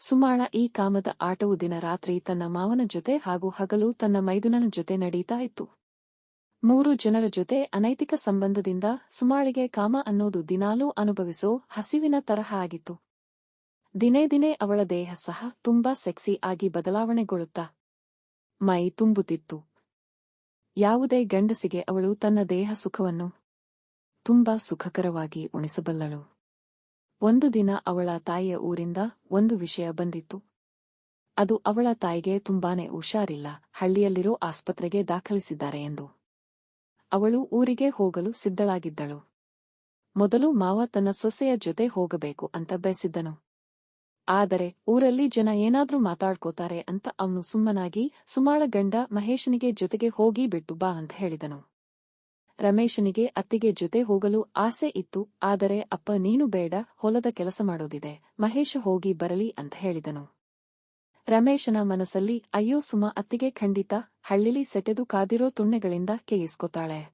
ಸುಮಾಳ ಈ ಕಾಮದ ಆಟವು ದಿನ ರಾತ್ರಿ ತನ್ನ ಮಾವನ ಜೊತೆ ಹಾಗೂ ಹಗಲು ತನ್ನ ಮೈದುನನ ಜೊತೆ ನಡೀತಾ ಇತ್ತು. ಮೂರು ಜನರ ಜೊತೆ ಅನೈತಿಕ ಸಂಬಂಧದಿಂದ ಸುಮಾಳಿಗೆ ಕಾಮ ಅನ್ನೋದು ದಿನಾಲೂ ಅನುಭವಿಸೋ ಹಸಿವಿನ ತರಹ ಆಗಿತ್ತು. ದಿನೇ ದಿನೇ ಅವಳ ದೇಹ ಸಹ ತುಂಬಾ ಸೆಕ್ಸಿ ಆಗಿ ಬದಲಾವಣೆಗೊಳ್ಳುತ್ತಾ ಮೈ ತುಂಬುತ್ತಿತ್ತು. ಯಾವುದೇ ಗಂಡಸಿಗೆ ಅವಳು ತನ್ನ ದೇಹ ಸುಖವನ್ನು ತುಂಬಾ ಸುಖಕರವಾಗಿ ಉಣಿಸಬಲ್ಲಳು. ಒಂದು ದಿನ ಅವಳ ತಾಯಿಯ ಊರಿಂದ ಒಂದು ವಿಷಯ ಬಂದಿತ್ತು. ಅದು ಅವಳ ತಾಯಿಗೆ ತುಂಬಾನೇ ಹುಷಾರಿಲ್ಲ, ಹಳ್ಳಿಯಲ್ಲಿರೋ ಆಸ್ಪತ್ರೆಗೆ ದಾಖಲಿಸಿದ್ದಾರೆ ಎಂದು. ಅವಳು ಊರಿಗೆ ಹೋಗಲು ಸಿದ್ಧಳಾಗಿದ್ದಳು. ಮೊದಲು ಮಾವ ತನ್ನ ಸೊಸೆಯ ಜೊತೆ ಹೋಗಬೇಕು ಅಂತ ಬಯಸಿದ್ದನು. ಆದರೆ ಊರಲ್ಲಿ ಜನ ಏನಾದ್ರೂ ಮಾತಾಡ್ಕೋತಾರೆ ಅಂತ ಅವನು ಸುಮ್ಮನಾಗಿ ಸುಮಾಳ ಗಂಡ ಮಹೇಶನಿಗೆ ಜೊತೆಗೆ ಹೋಗಿ ಬಿಟ್ಟು ಬಾ ಅಂತ ಹೇಳಿದನು. ರಮೇಶನಿಗೆ ಅತ್ತಿಗೆ ಜೊತೆ ಹೋಗಲು ಆಸೆ ಇತ್ತು, ಆದರೆ ಅಪ್ಪ ನೀನು ಬೇಡ, ಹೊಲದ ಕೆಲಸ ಮಾಡೋದಿದೆ, ಮಹೇಶ ಹೋಗಿ ಬರಲಿ ಅಂತ ಹೇಳಿದನು. ರಮೇಶನ ಮನಸ್ಸಲ್ಲಿ, ಅಯ್ಯೋ ಸುಮ, ಅತ್ತಿಗೆ ಖಂಡಿತ, ಹಳ್ಳಿಲಿ ಸೆಟೆದು ಕಾದಿರೋ ತುಣ್ಣೆಗಳಿಂದ ಕೇಯಿಸ್ಕೊತಾಳೆ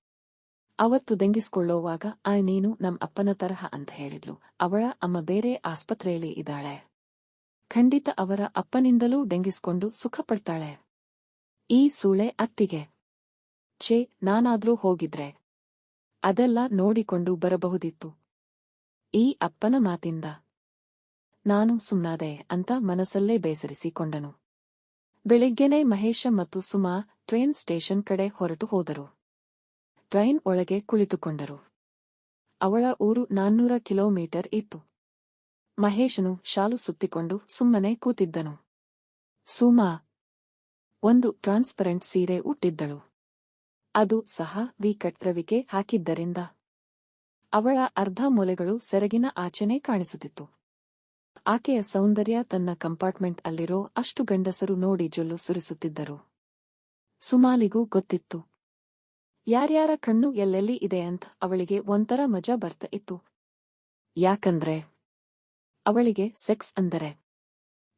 ಅವತ್ತು ದೆಂಗಿಸ್ಕೊಳ್ಳೋವಾಗ, ಆ ನೀನು ನಮ್ ಅಪ್ಪನ ತರಹ ಅಂತ ಹೇಳಿದ್ಲು, ಅವಳ ಅಮ್ಮ ಬೇರೆ ಆಸ್ಪತ್ರೆಯಲ್ಲಿ ಇದ್ದಾಳೆ. ಖಂಡಿತ ಅವರ ಅಪ್ಪನಿಂದಲೂ ಡೆಂಗಿಸ್ಕೊಂಡು ಸುಖಪಡ್ತಾಳೆ. ಈ ಸೂಳೆ ಅತ್ತಿಗೆ. ಛೇ ನಾನಾದ್ರೂ ಹೋಗಿದ್ರೆ ಅದೆಲ್ಲ ನೋಡಿಕೊಂಡು ಬರಬಹುದಿತ್ತು. ಈ ಅಪ್ಪನ ಮಾತಿಂದ ನಾನು ಸುಮ್ನಾದೆ ಅಂತ ಮನಸ್ಸಲ್ಲೇ ಬೇಸರಿಸಿಕೊಂಡನು. ಬೆಳಿಗ್ಗೆನೆ ಮಹೇಶ ಮತ್ತು ಸುಮಾ ಟ್ರೈನ್ ಸ್ಟೇಷನ್ ಕಡೆ ಹೊರಟು ಹೋದರು. ಟ್ರೈನ್ ಒಳಗೆ ಕುಳಿತುಕೊಂಡರು. ಅವಳ ಊರು ನಾನ್ನೂರ ಕಿಲೋಮೀಟರ್ ಇತ್ತು. ಮಹೇಶನು ಶಾಲು ಸುತ್ತಿಕೊಂಡು ಸುಮ್ಮನೆ ಕೂತಿದ್ದನು. ಸುಮಾ, ಒಂದು ಟ್ರಾನ್ಸ್ಪರೆಂಟ್ ಸೀರೆ ಉಟ್ಟಿದ್ದಳು. ಅದು ಸಹ ವಿ ಕಟ್ರವಿಕೆ ಹಾಕಿದ್ದರಿಂದ ಅವಳ ಅರ್ಧ ಮೊಲೆಗಳು ಸೆರಗಿನ ಆಚೆನೆ ಕಾಣಿಸುತ್ತಿತ್ತು. ಆಕೆಯ ಸೌಂದರ್ಯ ತನ್ನ ಕಂಪಾರ್ಟ್ಮೆಂಟ್ ಅಲ್ಲಿರೋ ಅಷ್ಟು ಗಂಡಸರು ನೋಡಿ ಜೊಲ್ಲು ಸುರಿಸುತ್ತಿದ್ದರು. ಸುಮಾಲಿಗೂ ಗೊತ್ತಿತ್ತು. ಯಾರ್ಯಾರ ಕಣ್ಣು ಎಲ್ಲೆಲ್ಲಿ ಇದೆ ಅಂತ ಅವಳಿಗೆ ಒಂಥರ ಮಜಾ ಬರ್ತ ಇತ್ತು. ಯಾಕಂದ್ರೆ ಅವಳಿಗೆ ಸೆಕ್ಸ್ ಅಂದರೆ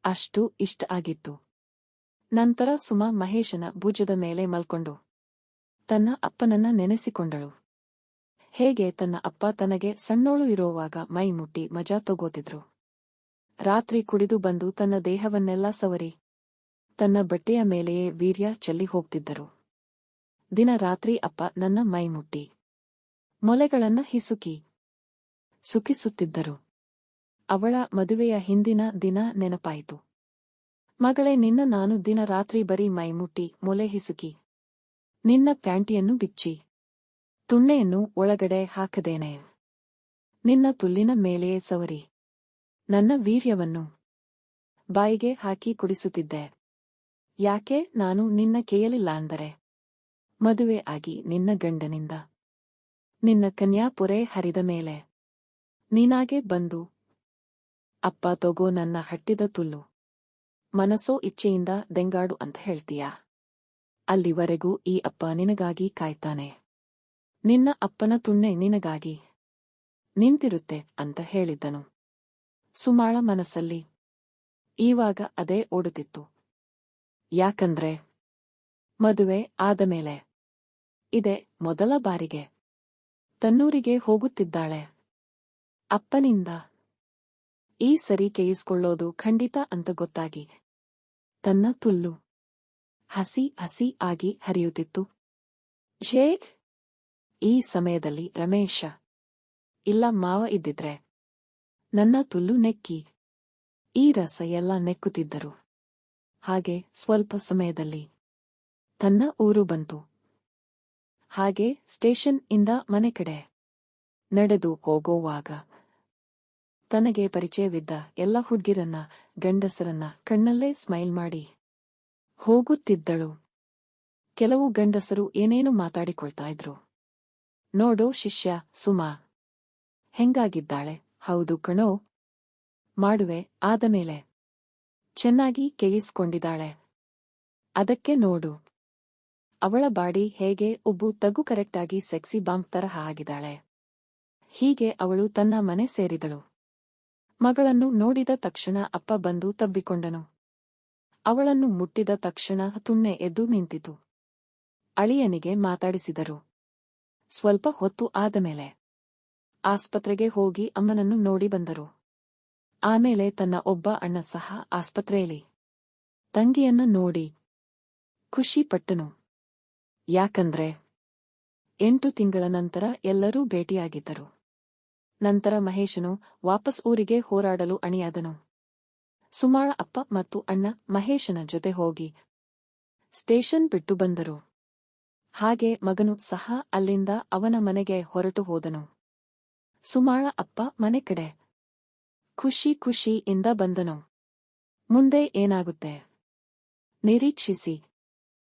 ಅಷ್ಟು ಇಷ್ಟ ಆಗಿತ್ತು. ನಂತರ ಸುಮಾ ಮಹೇಶನ ಭುಜದ ಮೇಲೆ ಮಲ್ಕೊಂಡು ತನ್ನ ಅಪ್ಪನನ್ನ ನೆನೆಸಿಕೊಂಡಳು. ಹೇಗೆ ತನ್ನ ಅಪ್ಪ ತನಗೆ ಸಣ್ಣೋಳು ಇರೋವಾಗ ಮೈ ಮುಟ್ಟಿ ಮಜಾ ತಗೋತಿದ್ರು. ರಾತ್ರಿ ಕುಡಿದು ಬಂದು ತನ್ನ ದೇಹವನ್ನೆಲ್ಲ ಸವರಿ. ತನ್ನ ಬಟ್ಟೆಯ ಮೇಲೆಯೇ ವೀರ್ಯ ಚೆಲ್ಲಿ ಹೋಗ್ತಿದ್ದರು. ದಿನ ರಾತ್ರಿ ಅಪ್ಪ ನನ್ನ ಮೈ ಮುಟ್ಟಿ. ಮೊಲೆಗಳನ್ನ ಹಿಸುಕಿ. ಸುಖಿಸುತ್ತಿದ್ದರು. ಅವಳ ಮದುವೆಯ ಹಿಂದಿನ ದಿನ ನೆನಪಾಯಿತು. ಮಗಳೇ ನಿನ್ನ ನಾನು ದಿನ ರಾತ್ರಿ ಬರೀ ಮೈಮುಟ್ಟಿ ಮೊಲೆ ಹಿಸುಕಿ. ನಿನ್ನ ಪ್ಯಾಂಟಿಯನ್ನು ಬಿಚ್ಚಿ. ತುಣ್ಣೆಯನ್ನು ಒಳಗಡೆ ಹಾಕದೇನೆ. ನಿನ್ನ ತುಲ್ಲಿನ ಮೇಲೆಯೇ ಸವರಿ. ನನ್ನ ವೀರ್ಯವನ್ನು ಬಾಯಿಗೆ ಹಾಕಿ ಕುಡಿಸುತ್ತಿದ್ದೆ. ಯಾಕೆ ನಾನು ನಿನ್ನ ಕೇಯಲಿಲ್ಲ ಅಂದರೆ? ಮದುವೆ ಆಗಿ ನಿನ್ನ ಗಂಡನಿಂದ. ನಿನ್ನ ಕನ್ಯಾಪುರೆ ಹರಿದ ಮೇಲೆ. ನೀನಾಗೆ ಬಂದು. ಅಪ್ಪ ತಗೋ ನನ್ನ ಹಟ್ಟಿದ ತುಲ್ಲು. ಮನಸ್ಸೋ ಇಚ್ಛೆಯಿಂದ ದೆಂಗಾಡು ಅಂತ ಹೇಳ್ತೀಯಾ? ಅಲ್ಲಿವರೆಗೂ ಈ ಅಪ್ಪ ನಿನಗಾಗಿ ಕಾಯ್ತಾನೆ. ನಿನ್ನ ಅಪ್ಪನ ತುಣ್ಣೆ ನಿನಗಾಗಿ ನಿಂತಿರುತ್ತೆ ಅಂತ ಹೇಳಿದ್ದನು. ಸುಮಾಳ ಮನಸ್ಸಲ್ಲಿ ಈವಾಗ ಅದೇ ಓಡುತ್ತಿತ್ತು. ಯಾಕಂದ್ರೆ ಮದುವೆ ಆದಮೇಲೆ ಇದೆ ಮೊದಲ ಬಾರಿಗೆ ತನ್ನೂರಿಗೆ ಹೋಗುತ್ತಿದ್ದಾಳೆ. ಅಪ್ಪನಿಂದ ಈ ಸರಿ ಕೇಯಿಸ್ಕೊಳ್ಳೋದು ಖಂಡಿತ ಅಂತ ಗೊತ್ತಾಗಿ ತನ್ನ ತುಲ್ಲು ಹಸಿ ಹಸಿ ಆಗಿ ಹರಿಯುತ್ತಿತ್ತು. ಶೇಖ್ ಈ ಸಮಯದಲ್ಲಿ ರಮೇಶ, ಇಲ್ಲ ಮಾವ ಇದ್ದಿದ್ರೆ? ನನ್ನ ತುಲ್ಲು ನೆಕ್ಕಿ. ಈ ರಸ ಎಲ್ಲ ನೆಕ್ಕುತ್ತಿದ್ದರು. ಹಾಗೆ ಸ್ವಲ್ಪ ಸಮಯದಲ್ಲಿ ತನ್ನ ಊರು ಬಂತು. ಹಾಗೆ ಸ್ಟೇಷನ್ ಇಂದ ಮನೆ ಕಡೆ ನಡೆದು ಹೋಗೋವಾಗ ತನಗೆ ಪರಿಚಯವಿದ್ದ ಎಲ್ಲ ಹುಡ್ಗಿರನ್ನ, ಗಂಡಸರನ್ನ ಕಣ್ಣಲ್ಲೇ ಸ್ಮೈಲ್ ಮಾಡಿ ಹೋಗುತ್ತಿದ್ದಳು. ಕೆಲವು ಗಂಡಸರು ಏನೇನು ಮಾತಾಡಿಕೊಳ್ತಾ ಇದ್ರು. ನೋಡೋ ಶಿಷ್ಯ, ಸುಮಾ. ಹೆಂಗಾಗಿದ್ದಾಳೆ? ಹೌದು ಕಣೋ. ಮಾಡುವೆ ಆದಮೇಲೆ ಚೆನ್ನಾಗಿ ಕೇಯಿಸ್ಕೊಂಡಿದ್ದಾಳೆ ಅದಕ್ಕೆ ನೋಡು. ಅವಳ ಬಾಡಿ ಹೇಗೆ ಒಬ್ಬು ತಗು ಕರೆಕ್ಟಾಗಿ ಸೆಕ್ಸಿ ಬಾಂಬ್ ತರಹ ಆಗಿದ್ದಾಳೆ. ಹೀಗೆ ಅವಳು ತನ್ನ ಮನೆ ಸೇರಿದಳು. ಮಗಳನ್ನು ನೋಡಿದ ತಕ್ಷಣ ಅಪ್ಪ ಬಂದು ತಬ್ಬಿಕೊಂಡನು. ಅವಳನ್ನು ಮುಟ್ಟಿದ ತಕ್ಷಣ ತುಣ್ಣೆ ಎದ್ದು ನಿಂತಿತು. ಅಳಿಯನಿಗೆ ಮಾತಾಡಿಸಿದರು. ಸ್ವಲ್ಪ ಹೊತ್ತು ಆದಮೇಲೆ ಆಸ್ಪತ್ರೆಗೆ ಹೋಗಿ ಅಮ್ಮನನ್ನು ನೋಡಿ ಬಂದರು. ಆಮೇಲೆ ತನ್ನ ಒಬ್ಬ ಅಣ್ಣ ಸಹ ಆಸ್ಪತ್ರೆಯಲ್ಲಿ. ತಂಗಿಯನ್ನ ನೋಡಿ ಖುಷಿ ಪಟ್ಟನು. ಯಾಕಂದ್ರೆ ಎಂಟು ತಿಂಗಳ ನಂತರ ಎಲ್ಲರೂ ಭೇಟಿಯಾಗಿದ್ದರು. ನಂತರ ಮಹೇಶನು ವಾಪಸ್ ಊರಿಗೆ ಹೋರಾಡಲು ಅಣಿಯಾದನು. ಸುಮಾಳ ಅಪ್ಪ ಮತ್ತು ಅಣ್ಣ ಮಹೇಶನ ಜೊತೆ ಹೋಗಿ ಸ್ಟೇಷನ್ ಬಿಟ್ಟು ಬಂದರು. ಹಾಗೆ ಮಗನು ಸಹ ಅಲ್ಲಿಂದ ಅವನ ಮನೆಗೆ ಹೊರಟು ಹೋದನು. ಸುಮಾಳ ಅಪ್ಪ ಮನೆ ಕಡೆ ಖುಷಿ ಖುಷಿಯಿಂದ ಬಂದನು. ಮುಂದೆ ಏನಾಗುತ್ತೆ? ನಿರೀಕ್ಷಿಸಿ.